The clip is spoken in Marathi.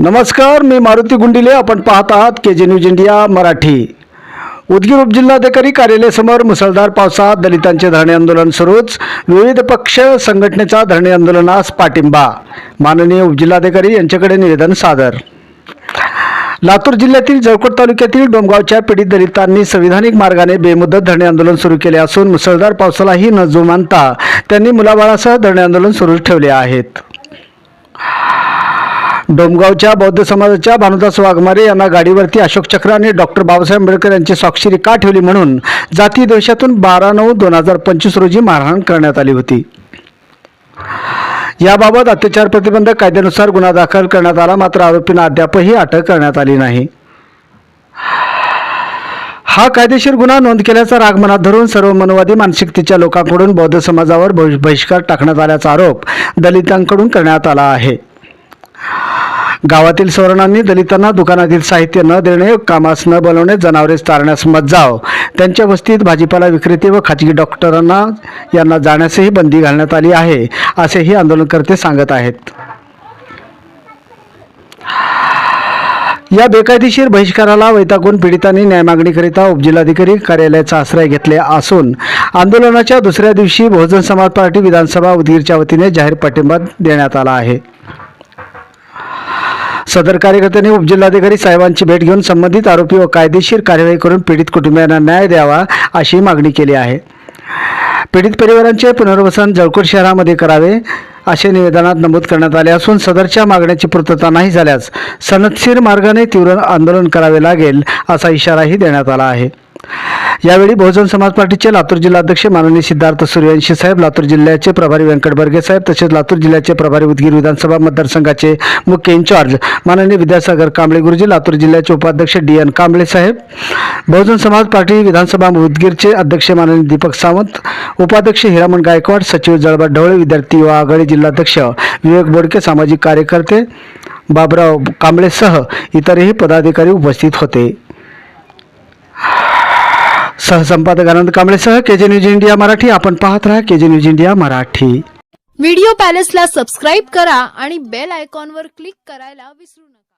नमस्कार मी मारुती गुंडिले. आपण पाहत आहात के J news India Marathi. Udgir उपजिल्हाधिकारी कार्यालयासमोर मुसळधार पावसात दलितांचे धरणे आंदोलन सुरूच. विविध पक्ष संघटनेचा धरणे आंदोलनास पाठिंबा. माननीय उपजिल्हाधिकारी यांच्याकडे निवेदन सादर. लातूर जिल्ह्यातील जळकोट तालुक्यातील डोमगावच्या पीडित दलितांनी संविधानिक मार्गाने बेमुदत धरणे आंदोलन सुरू केले असून मुसळधार पावसालाही न जुमानता त्यांनी मुलाबाळासह धरणे आंदोलन सुरू ठेवले आहेत. डोमगावच्या बौद्ध समाजाच्या भानुदास वाघमारे यांना गाडीवरती अशोक चक्र आणि डॉक्टर बाबासाहेब आंबेडकर यांची स्वाक्षरी का ठेवली म्हणून जाती द्वेषातून बारा नऊ दोन हजार पंचवीस रोजी मारहाण करण्यात आली होती. याबाबत अत्याचार प्रतिबंधक कायद्यानुसार गुन्हा दाखल करण्यात आला मात्र आरोपींना अद्यापही अटक करण्यात आली नाही. हा कायदेशीर गुन्हा नोंद केल्याचा राग मनात धरून सर्व मनोवादी मानसिकतेच्या लोकांकडून बौद्ध समाजावर बहि- बहिष्कार टाकण्यात आल्याचा आरोप दलितांकडून करण्यात आला आहे. गावातील सवर्णांनी दलितांना दुकानातील साहित्य न देणे कामास न बोलवणे जनावरे चारण्यास मज्जाव त्यांच्या वस्तीत भाजीपाला विक्रेते व खाजगी डॉक्टरांना यांना जाण्यासही बंदी घालण्यात आली आहे असेही आंदोलनकर्ते सांगत आहेत. या बेकायदेशीर बहिष्काराला वैतागून पीडितांनी न्यायमागणीकरिता उपजिल्हाधिकारी कार्यालयाचा आश्रय घेतले असून आंदोलनाच्या दुसऱ्या दिवशी बहुजन समाज पार्टी विधानसभा उदगीरच्या वतीने जाहीर पाठिंबा देण्यात आला आहे. सदर कार्यकर्त्यांनी उपजिल्हाधिकारी साहेबांची भेट घेऊन संबंधित आरोपी व कायदेशीर कार्यवाही करून पीडित कुटुंबियांना न्याय द्यावा अशी मागणी केली आहे. पीडित परिवारांचे पुनर्वसन जळकोट शहरामध्ये करावे असे निवेदनात नमूद करण्यात आले असून सदरच्या मागण्याची पूर्तता नाही झाल्यास सनदशीर मार्गाने तीव्र आंदोलन करावे लागेल असा इशाराही देण्यात आला आहे. यावेळी बहुजन समाज पार्टीचे लातूर जिल्हाध्यक्ष माननीय सिद्धार्थ सूर्यवंशी साहेब लातूर जिल्ह्याचे प्रभारी व्यंकट बर्गे साहेब तसेच लातूर जिल्ह्याचे प्रभारी उदगीर विधानसभा मतदारसंघाचे मुख्य इंचार्ज माननीय विद्यासागर कांबळे गुरुजी लातूर जिल्ह्याचे उपाध्यक्ष डी एन कांबळे साहेब बहुजन समाज पार्टी विधानसभा उदगीरचे अध्यक्ष माननीय दीपक सावंत उपाध्यक्ष हिरामण गायकवाड सचिव जळबा ढवळे विद्यार्थी युवा आघाडी जिल्हाध्यक्ष विवेक बोडके सामाजिक कार्यकर्ते बाबराव कांबळेसह इतरही पदाधिकारी उपस्थित होते. सहसंपादक आनंद कांबळेसह के जे न्यूज इंडिया मराठी. आपण पाहत राहा K J news India Marathi. Video पॅलेसला subscribe करा आणि बेल आयकॉनवर क्लिक करायला विसरू नका.